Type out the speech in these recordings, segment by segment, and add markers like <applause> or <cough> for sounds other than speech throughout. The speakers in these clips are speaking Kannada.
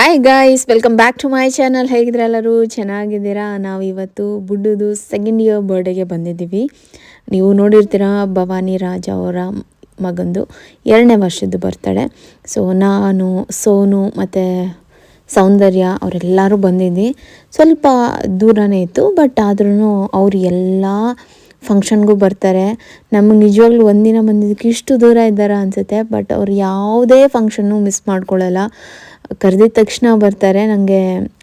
Hi guys welcome back to my channel ಹೇಗಿದ್ರೆ ಎಲ್ಲರೂ? ಚೆನ್ನಾಗಿದ್ದೀರಾ? ನಾವು ಇವತ್ತು ಬುಡ್ಡುದು ಸೆಕೆಂಡ್ ಇಯರ್ ಬರ್ಡೇಗೆ ಬಂದಿದ್ದೀವಿ. ನೀವು ನೋಡಿರ್ತೀರ ಭವಾನಿ ರಾಜ ಅವರ ಮಗಂದು ಎರಡನೇ ವರ್ಷದ್ದು ಬರ್ತಾಳೆ ಸೊ ನಾನು, ಸೋನು ಮತ್ತು ಸೌಂದರ್ಯ ಅವರೆಲ್ಲರೂ ಬಂದಿದ್ವಿ. ಸ್ವಲ್ಪ ದೂರನೇ ಇತ್ತು ಬಟ್ ಆದ್ರೂ ಅವರು ಎಲ್ಲ ಫಂಕ್ಷನ್ಗೂ ಬರ್ತಾರೆ. ನಮಗೆ ನಿಜವಾಗ್ಲೂ ಒಂದಿನ ಬಂದಿದ್ದಕ್ಕೆ ಇಷ್ಟು ದೂರ ಇದ್ದಾರಾ ಅನಿಸುತ್ತೆ ಬಟ್ ಅವ್ರು ಯಾವುದೇ ಫಂಕ್ಷನ್ನು ಮಿಸ್ ಮಾಡ್ಕೊಳ್ಳಲ್ಲ ಕರೆದಿದ ತಕ್ಷಣ ಬರ್ತಾರೆ ನನಗೆ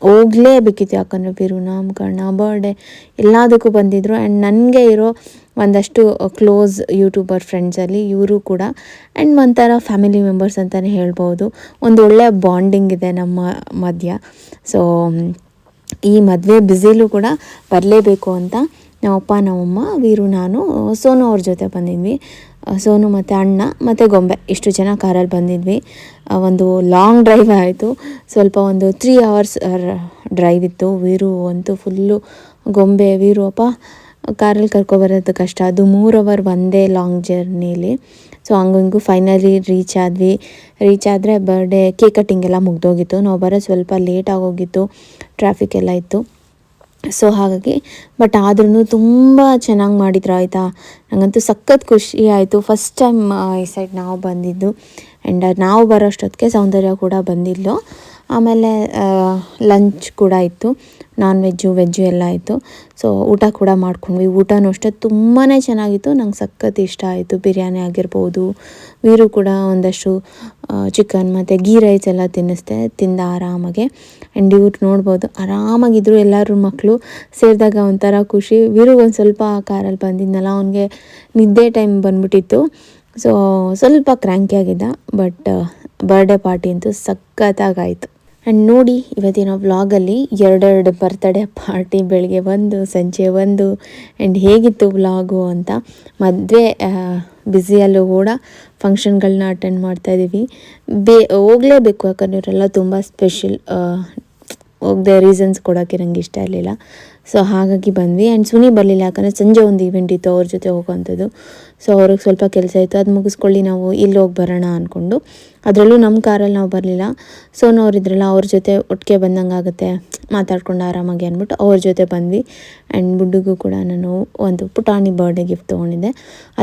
ಹೋಗ್ಲೇಬೇಕಿತ್ತು ಯಾಕಂದರೆ ಬಿರು ನಾಮಕರಣ ಬರ್ಡೇ ಎಲ್ಲದಕ್ಕೂ ಬಂದಿದ್ದರು ಆ್ಯಂಡ್ ನನಗೆ ಇರೋ ಒಂದಷ್ಟು ಕ್ಲೋಸ್ ಯೂಟ್ಯೂಬರ್ ಫ್ರೆಂಡ್ಸಲ್ಲಿ ಇವರು ಕೂಡ. ಆ್ಯಂಡ್ ಒಂಥರ ಫ್ಯಾಮಿಲಿ ಮೆಂಬರ್ಸ್ ಅಂತಲೇ ಹೇಳ್ಬೋದು. ಒಂದು ಒಳ್ಳೆಯ ಬಾಂಡಿಂಗ್ ಇದೆ ನಮ್ಮ ಮಧ್ಯ. ಸೊ ಈ ಮದುವೆ ಬ್ಯುಸಿಲೂ ಕೂಡ ಬರಲೇಬೇಕು ಅಂತ ನಮ್ಮಪ್ಪ ನಮ್ಮಮ್ಮ ವೀರು, ನಾನು, ಸೋನು ಅವ್ರ ಜೊತೆ ಬಂದಿದ್ವಿ. ಸೋನು ಮತ್ತು ಅಣ್ಣ ಮತ್ತು ಗೊಂಬೆ. ಇಷ್ಟು ಜನ ಕಾರಲ್ಲಿ ಬಂದಿದ್ವಿ. ಒಂದು ಲಾಂಗ್ ಡ್ರೈವ್ ಆಯಿತು. ಸ್ವಲ್ಪ ಒಂದು ತ್ರೀ ಅವರ್ಸ್ ಡ್ರೈವ್ ಇತ್ತು. ವೀರು ಅಂತೂ ಫುಲ್ಲು ಗೊಂಬೆ, ವೀರು ಅಪ್ಪ, ಕಾರಲ್ಲಿ ಕರ್ಕೊಬರೋದು ಕಷ್ಟ. ಅದು ಮೂರು ಅವರ್ ಒಂದೇ ಲಾಂಗ್ ಜರ್ನಿಲಿ ಸೊ ಹಂಗು ಹಿಂಗೂ ಫೈನಲಿ ರೀಚ್ ಆದ್ವಿ. ರೀಚ್ ಆದರೆ ಬರ್ಡೇ ಕೇಕ್ ಕಟ್ಟಿಂಗ್ ಎಲ್ಲ ಮುಗ್ದೋಗಿತ್ತು. ನಾವು ಬರೋ ಸ್ವಲ್ಪ ಲೇಟ್ ಆಗೋಗಿತ್ತು. ಟ್ರಾಫಿಕ್ ಎಲ್ಲ ಇತ್ತು. ಸೊ ಹಾಗಾಗಿ ಬಟ್ ಆದ್ರೂ ತುಂಬ ಚೆನ್ನಾಗಿ ಮಾಡಿದ್ರು, ಆಯಿತಾ? ನನಗಂತೂ ಸಖತ್ ಖುಷಿ ಆಯಿತು. ಫಸ್ಟ್ ಟೈಮ್ ಈ ಸೈಡ್ ನಾವು ಬಂದಿದ್ದು. ಆ್ಯಂಡ್ ನಾವು ಬರೋಷ್ಟೊತ್ತಿಗೆ ಸೌಂದರ್ಯ ಕೂಡ ಬಂದಿದ್ಲು. ಆಮೇಲೆ ಲಂಚ್ ಕೂಡ ಇತ್ತು. ನಾನ್ ವೆಜ್ಜು ವೆಜ್ಜು ಎಲ್ಲ ಇತ್ತು ಸೊ ಊಟ ಕೂಡ ಮಾಡ್ಕೊಂಡ್ವಿ. ಊಟನೂ ಅಷ್ಟೇ ತುಂಬಾ ಚೆನ್ನಾಗಿತ್ತು. ನಂಗೆ ಸಖತ್ ಇಷ್ಟ ಆಯಿತು. ಬಿರಿಯಾನಿ ಆಗಿರ್ಬೋದು, ವೀರು ಕೂಡ ಒಂದಷ್ಟು ಚಿಕನ್ ಮತ್ತು ಗೀ ರೈಸ್ ಎಲ್ಲ ತಿನ್ನಿಸ್ದೆ. ತಿಂದ ಆರಾಮಾಗೆ. ಆ್ಯಂಡ್ ಇವ್ರು ನೋಡ್ಬೋದು, ಆರಾಮಾಗಿದ್ರು ಎಲ್ಲರೂ ಮಕ್ಕಳು ಸೇರಿದಾಗ ಒಂಥರ ಖುಷಿ. ಒಂದು ಸ್ವಲ್ಪ ಕಾರಲ್ಲಿ ಬಂದಿದ್ನಲ್ಲ, ಅವನಿಗೆ ನಿದ್ದೆ ಟೈಮ್ ಬಂದ್ಬಿಟ್ಟಿತ್ತು. ಸೊ ಸ್ವಲ್ಪ ಕ್ರ್ಯಾಂಕಿ ಆಗಿದ್ದ ಬಟ್ ಬರ್ಡೇ ಪಾರ್ಟಿ ಅಂತೂ ಸಖತ್ತಾಗಾಯಿತು ಆ್ಯಂಡ್ ನೋಡಿ, ಇವತ್ತಿನ ವ್ಲಾಗಲ್ಲಿ ಎರಡೆರಡು ಬರ್ತಡೇ ಪಾರ್ಟಿ ಬೆಳಗ್ಗೆ ಒಂದು, ಸಂಜೆ ಒಂದು ಆ್ಯಂಡ್ ಹೇಗಿತ್ತು ವ್ಲಾಗು ಅಂತ. ಮದುವೆ ಬ್ಯುಸಿಯಲ್ಲೂ ಕೂಡ ಫಂಕ್ಷನ್ಗಳನ್ನ ಅಟೆಂಡ್ ಮಾಡ್ತಾಯಿದ್ದೀವಿ ಬೇ, ಹೋಗಲೇಬೇಕು ಯಾಕಂದ್ರೆ ಇವರೆಲ್ಲ ತುಂಬ ಸ್ಪೆಷಲ್ ಹೋಗದೆ ರೀಸನ್ಸ್ ಕೊಡೋಕ್ಕೆ ನಂಗೆ ಇಷ್ಟ ಇರಲಿಲ್ಲ. ಸೊ ಹಾಗಾಗಿ ಬಂದ್ವಿ. ಆ್ಯಂಡ್ ಸುನಿ ಬರಲಿಲ್ಲ. ಯಾಕಂದರೆ ಸಂಜೆ ಒಂದು ಇವೆಂಟ್ ಇತ್ತು ಅವ್ರ ಜೊತೆ ಹೋಗೋವಂಥದ್ದು. ಸೊ ಅವ್ರಿಗೆ ಸ್ವಲ್ಪ ಕೆಲಸ ಇತ್ತು. ಅದು ಮುಗಿಸ್ಕೊಳ್ಳಿ, ನಾವು ಇಲ್ಲಿ ಹೋಗಿ ಬರೋಣ ಅಂದ್ಕೊಂಡು ಅದರಲ್ಲೂ ನಮ್ಮ ಕಾರಲ್ಲಿ ನಾವು ಬರಲಿಲ್ಲ. ಸೊ ನಾವು ಇದ್ರಲ್ಲ ಅವ್ರ ಜೊತೆ ಒಟ್ಟಿಗೆ ಬಂದಂಗೆ ಆಗುತ್ತೆ. ಮಾತಾಡ್ಕೊಂಡು ಆರಾಮಾಗಿ ಅಂದ್ಬಿಟ್ಟು ಅವ್ರ ಜೊತೆ ಬಂದ್ವಿ. ಆ್ಯಂಡ್ ಬುಡ್ಡಿಗೂ ಕೂಡ ನಾನು ಒಂದು ಪುಟಾಣಿ ಬರ್ಡೇ ಗಿಫ್ಟ್ ತೊಗೊಂಡಿದ್ದೆ.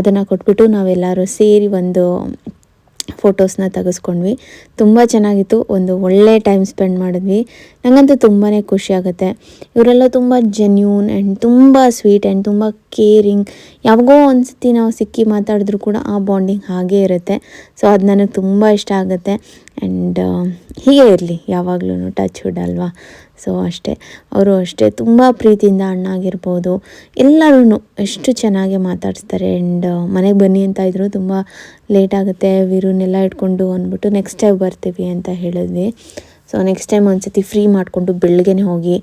ಅದನ್ನು ಕೊಟ್ಬಿಟ್ಟು ನಾವೆಲ್ಲರೂ ಸೇರಿ ಒಂದು ಫೋಟೋಸ್ನ ತೆಗೆಸ್ಕೊಂಡ್ವಿ. ತುಂಬ ಚೆನ್ನಾಗಿತ್ತು. ಒಂದು ಒಳ್ಳೆ ಟೈಮ್ ಸ್ಪೆಂಡ್ ಮಾಡಿದ್ವಿ. ನನಗಂತೂ ತುಂಬಾ ಖುಷಿ ಆಗುತ್ತೆ. ಇವರೆಲ್ಲ ತುಂಬ ಜೆನ್ಯೂನ್ ಆ್ಯಂಡ್ ತುಂಬ ಸ್ವೀಟ್ ಆ್ಯಂಡ್ ತುಂಬ ಕೇರಿಂಗ್ ಯಾವಾಗೋ ಒಂದು ಸತಿ ನಾವು ಸಿಕ್ಕಿ ಮಾತಾಡಿದ್ರು ಕೂಡ ಆ ಬಾಂಡಿಂಗ್ ಹಾಗೇ ಇರುತ್ತೆ. ಸೊ ಅದು ನನಗೆ ತುಂಬ ಇಷ್ಟ ಆಗುತ್ತೆ. ಆ್ಯಂಡ್ ಹೀಗೆ ಇರಲಿ. ಯಾವಾಗಲೂ ಟಚ್ ವುಡ್ ಅಲ್ವಾ? ಸೊ ಅಷ್ಟೇ. ಅವರು ಅಷ್ಟೇ. ತುಂಬ ಪ್ರೀತಿಯಿಂದ ಅಣ್ಣ ಆಗಿರ್ಬೋದು. ಎಲ್ಲರೂ ಎಷ್ಟು ಚೆನ್ನಾಗಿ ಮಾತಾಡಿಸ್ತಾರೆ. ಆ್ಯಂಡ್ ಮನೆಗೆ ಬನ್ನಿ ಅಂತ ಇದ್ರು ತುಂಬ ಲೇಟ್ ಆಗುತ್ತೆ. ವೀರುನೆಲ್ಲ ಇಟ್ಕೊಂಡು ಅಂದ್ಬಿಟ್ಟು ನೆಕ್ಸ್ಟ್ ಟೈಮ್ ಬರ್ತೀವಿ ಅಂತ ಹೇಳಿದ್ವಿ. ಸೊ ನೆಕ್ಸ್ಟ್ ಟೈಮ್ ಒಂದ್ಸತಿ ಫ್ರೀ ಮಾಡಿಕೊಂಡು ಬೆಳಗ್ಗೆನೇ ಹೋಗಿ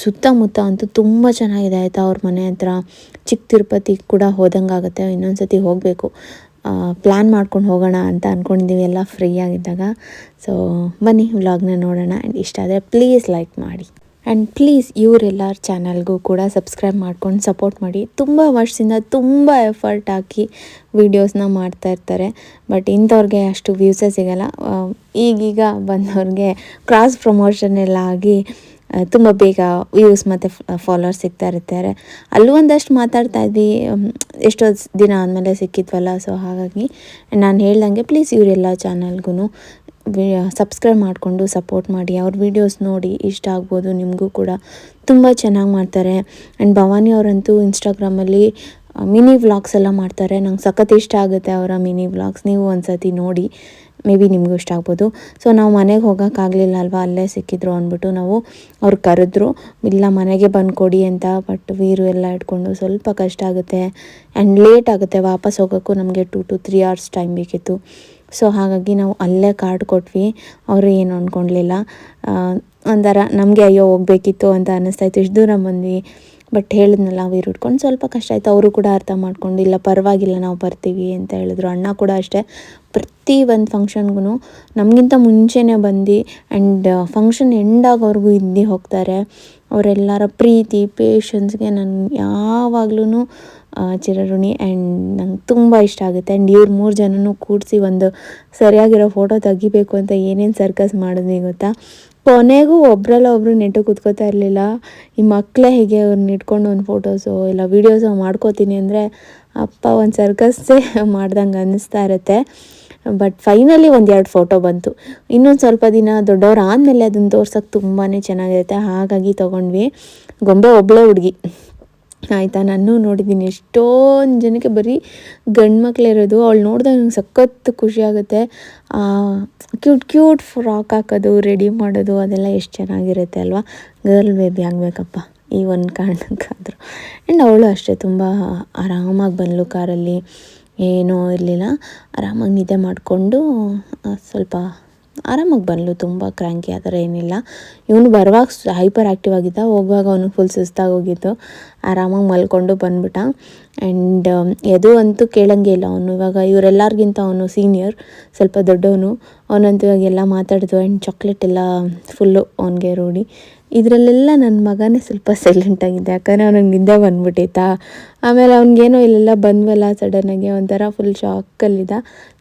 ಸುತ್ತಮುತ್ತ ಅಂತೂ ತುಂಬ ಚೆನ್ನಾಗಿದೆ. ಆಯಿತಾ ಅವ್ರ ಮನೆ ಹತ್ರ? ಚಿಕ್ಕ ತಿರುಪತಿ ಕೂಡ ಹೋದಂಗೆ ಆಗುತ್ತೆ. ಇನ್ನೊಂದು ಸತಿ ಹೋಗಬೇಕು ಪ್ಲ್ಯಾನ್ ಮಾಡ್ಕೊಂಡು ಹೋಗೋಣ ಅಂತ ಅಂದ್ಕೊಂಡಿದ್ದೀವಿ ಎಲ್ಲ ಫ್ರೀ ಆಗಿದ್ದಾಗ. ಸೊ ಬನ್ನಿ ವ್ಲಾಗ್ನ ನೋಡೋಣ. ಆ್ಯಂಡ್ ಇಷ್ಟ ಆದರೆ ಪ್ಲೀಸ್ ಲೈಕ್ ಮಾಡಿ. ಆ್ಯಂಡ್ ಪ್ಲೀಸ್ ಇವರೆಲ್ಲರ ಚಾನಲ್ಗೂ ಕೂಡ ಸಬ್ಸ್ಕ್ರೈಬ್ ಮಾಡ್ಕೊಂಡು ಸಪೋರ್ಟ್ ಮಾಡಿ. ತುಂಬ ವರ್ಷದಿಂದ ತುಂಬ ಎಫರ್ಟ್ ಹಾಕಿ ವೀಡಿಯೋಸ್ನ ಮಾಡ್ತಾ ಇರ್ತಾರೆ. ಬಟ್ ಇಂಥವ್ರಿಗೆ ಅಷ್ಟು ವ್ಯೂಸೇ ಸಿಗಲ್ಲ. ಈಗೀಗ ಬಂದವ್ರಿಗೆ ಕ್ರಾಸ್ ಪ್ರಮೋಷನ್ ಎಲ್ಲ ಆಗಿ ತುಂಬ ಬೇಗ ವ್ಯೂಸ್ ಮತ್ತು ಫಾಲೋವರ್ಸ್ ಸಿಗ್ತಾ ಇರ್ತಾರೆ. ಅಲ್ಲೂ ಒಂದಷ್ಟು ಮಾತಾಡ್ತಾ ಇದ್ವಿ. ಎಷ್ಟೋ ದಿನ ಆದಮೇಲೆ ಸಿಕ್ಕಿದ್ವಲ್ಲ ಸೊ ಹಾಗಾಗಿ ನಾನು ಹೇಳ್ದಂಗೆ ಪ್ಲೀಸ್ ಇವರೆಲ್ಲ ಚಾನಲ್ಗೂ ಸಬ್ಸ್ಕ್ರೈಬ್ ಮಾಡಿಕೊಂಡು ಸಪೋರ್ಟ್ ಮಾಡಿ, ಅವ್ರ ವೀಡಿಯೋಸ್ ನೋಡಿ ಇಷ್ಟ ಆಗ್ಬೋದು ನಿಮಗೂ ಕೂಡ. ತುಂಬ ಚೆನ್ನಾಗಿ ಮಾಡ್ತಾರೆ. ಆ್ಯಂಡ್ ಭವಾನಿ ಅವರಂತೂ ಇನ್ಸ್ಟಾಗ್ರಾಮಲ್ಲಿ ಮಿನಿ ವ್ಲಾಗ್ಸ್ ಎಲ್ಲ ಮಾಡ್ತಾರೆ. ನಂಗೆ ಸಖತ್ ಇಷ್ಟ ಆಗುತ್ತೆ ಅವರ ಮಿನಿ ವ್ಲಾಗ್ಸ್ ನೀವು ಒಂದ್ಸತಿ ನೋಡಿ ಮೇ ಬಿ ನಿಮಗೂ ಇಷ್ಟ ಆಗ್ಬೋದು. ಸೊ ನಾವು ಮನೆಗೆ ಹೋಗೋಕ್ಕಾಗಲಿಲ್ಲ ಅಲ್ವಾ? ಅಲ್ಲೇ ಸಿಕ್ಕಿದ್ರು ಅಂದ್ಬಿಟ್ಟು ನಾವು ಅವ್ರು ಕರೆದ್ರು, ಇಲ್ಲ ಮನೆಗೆ ಬಂದು ಕೊಡಿ ಅಂತ ಬಟ್ ವೀರು ಎಲ್ಲ ಇಟ್ಕೊಂಡು ಸ್ವಲ್ಪ ಕಷ್ಟ ಆಗುತ್ತೆ. ಆ್ಯಂಡ್ ಲೇಟ್ ಆಗುತ್ತೆ, ವಾಪಸ್ ಹೋಗೋಕ್ಕೂ ನಮಗೆ two two three hours time ಬೇಕಿತ್ತು. ಸೊ ಹಾಗಾಗಿ ನಾವು ಅಲ್ಲೇ ಕಾರ್ಡ್ ಕೊಟ್ವಿ. ಅವರು ಏನು ಅಂದ್ಕೊಳ್ಲಿಲ್ಲ ಒಂಥರ ನಮಗೆ ಅಯ್ಯೋ ಹೋಗ್ಬೇಕಿತ್ತು ಅಂತ ಅನ್ನಿಸ್ತಾಯಿತ್ತು ಇಷ್ಟು ದೂರ ಬಂದ್ವಿ. ಬಟ್ ಹೇಳಿದ್ನಲ್ಲ ಅವ್ರು ಇಟ್ಕೊಂಡು ಸ್ವಲ್ಪ ಕಷ್ಟ ಆಯಿತು. ಅವರು ಕೂಡ ಅರ್ಥ ಮಾಡ್ಕೊಂಡು, ಇಲ್ಲ, ಪರವಾಗಿಲ್ಲ, ನಾವು ಬರ್ತೀವಿ ಅಂತ ಹೇಳಿದ್ರು. ಅಣ್ಣ ಕೂಡ ಅಷ್ಟೇ. ಪ್ರತಿ ಒಂದು ಫಂಕ್ಷನ್ಗೂ ನಮಗಿಂತ ಮುಂಚೆನೇ ಬಂದು ಆ್ಯಂಡ್ ಫಂಕ್ಷನ್ ಎಂಡ್ ಆಗೋವರೆಗೂ ಇದ್ದು ಹೋಗ್ತಾರೆ. ಅವರೆಲ್ಲರ ಪ್ರೀತಿ ಪೇಷನ್ಸ್ಗೆ ನಾನು ಯಾವಾಗ್ಲೂ ಚಿರಋಣಿ ಆ್ಯಂಡ್ ನಂಗೆ ತುಂಬ ಇಷ್ಟ ಆಗುತ್ತೆ. ಆ್ಯಂಡ್ ಇವ್ರು ಮೂರು ಜನನೂ ಕೂಡಿಸಿ ಒಂದು ಸರಿಯಾಗಿರೋ ಫೋಟೋ ತೆಗಿಬೇಕು ಅಂತ ಏನೇನು ಸರ್ಕಸ್ ಮಾಡಿದ್ವಿ ಗೊತ್ತಾ? ಕೊನೆಗೂ ಒಬ್ರಲ್ಲ ಒಬ್ರು ನೆಟ್ಟು ಕೂತ್ಕೋತಾ ಇರಲಿಲ್ಲ. ಈ ಮಕ್ಕಳೇ ಹೀಗೆ ಅವ್ರನ್ನ ಇಟ್ಕೊಂಡು ಒಂದು ಫೋಟೋಸು ಇಲ್ಲ ವೀಡಿಯೋಸು ಮಾಡ್ಕೋತೀನಿ ಅಂದರೆ ಅಪ್ಪ ಒಂದು ಸರ್ಕಸ್ಸೇ <laughs> ಮಾಡ್ದಂಗೆ ಅನ್ನಿಸ್ತಾ ಇರುತ್ತೆ. ಬಟ್ ಫೈನಲಿ ಒಂದೆರಡು ಫೋಟೋ ಬಂತು. ಇನ್ನೊಂದು ಸ್ವಲ್ಪ ದಿನ ದೊಡ್ಡವ್ರು ಆದಮೇಲೆ ಅದನ್ನು ತೋರ್ಸೋಕ್ಕೆ ತುಂಬಾ ಚೆನ್ನಾಗಿರುತ್ತೆ. ಹಾಗಾಗಿ ತೊಗೊಂಡ್ವಿ. ಗೊಂಬೆ ಒಬ್ಬಳೇ ಹುಡುಗಿ. ಆಯಿತಾ ನಾನು ನೋಡಿದ್ದೀನಿ. ಎಷ್ಟೊಂದು ಜನಕ್ಕೆ ಬರೀ ಗಂಡು ಮಕ್ಳಿರೋದು ಅವಳು ನೋಡಿದಾಗ ನಂಗೆ ಸಖತ್ತು ಖುಷಿ ಆಗುತ್ತೆ. ಕ್ಯೂಟ್ ಕ್ಯೂಟ್ ಫ್ರಾಕ್ ಹಾಕೋದು, ರೆಡಿ ಮಾಡೋದು, ಅದೆಲ್ಲ ಎಷ್ಟು ಚೆನ್ನಾಗಿರುತ್ತೆ ಅಲ್ವಾ? ಗರ್ಲ್ ಬೇಬಿ ಆಗಬೇಕಪ್ಪ, ಈ ಒಂದು ಕಾರಣಕ್ಕಾದರೂ. ಆ್ಯಂಡ್ ಅವಳು ಅಷ್ಟೇ, ತುಂಬ ಆರಾಮಾಗಿ ಬಂದಳು ಕಾರಲ್ಲಿ. ಏನೂ ಇರಲಿಲ್ಲ. ಆರಾಮಾಗಿ ನಿದ್ದೆ ಮಾಡಿಕೊಂಡು ಸ್ವಲ್ಪ ಆರಾಮಾಗಿ ಬಂದಳು ತುಂಬ ಕ್ರ್ಯಾಂಕಿ, ಆ ಥರ ಏನಿಲ್ಲ. ಇವನು ಬರುವಾಗ ಹೈಪರ್ ಆ್ಯಕ್ಟಿವ್ ಆಗಿದ್ದ, ಹೋಗುವಾಗ ಅವನು ಫುಲ್ ಸುಸ್ತಾಗಿ ಹೋಗಿತ್ತು ಆರಾಮಾಗಿ ಮಲ್ಕೊಂಡು ಬಂದ್ಬಿಟ್ಟ. ಆ್ಯಂಡ್ ಎದು ಅಂತೂ ಕೇಳಂಗೆ ಇಲ್ಲ ಅವನು. ಇವಾಗ ಇವರೆಲ್ಲರಿಗಿಂತ ಅವನು ಸೀನಿಯರ್, ಸ್ವಲ್ಪ ದೊಡ್ಡವನು. ಅವನಂತೂ ಇವಾಗ ಎಲ್ಲ ಮಾತಾಡಿದ್ವು ಆ್ಯಂಡ್ ಚಾಕ್ಲೇಟ್ ಎಲ್ಲ ಫುಲ್ಲು ಅವನಿಗೆ ರೂಢಿ. ಇದರಲ್ಲೆಲ್ಲ ನನ್ನ ಮಗನೇ ಸ್ವಲ್ಪ ಸೈಲೆಂಟಾಗಿದ್ದೆ ಯಾಕಂದರೆ ಅವ್ನಿಗೆ ನಿದ್ದೆ ಬಂದ್ಬಿಟ್ಟಿತ್ತಾ? ಆಮೇಲೆ ಅವ್ನಿಗೇನೋ ಇಲ್ಲೆಲ್ಲ ಬಂದ್ವಲ್ಲ ಸಡನ್ನಾಗಿ ಒಂಥರ ಫುಲ್ ಶಾಕಲ್ಲಿದ್ದ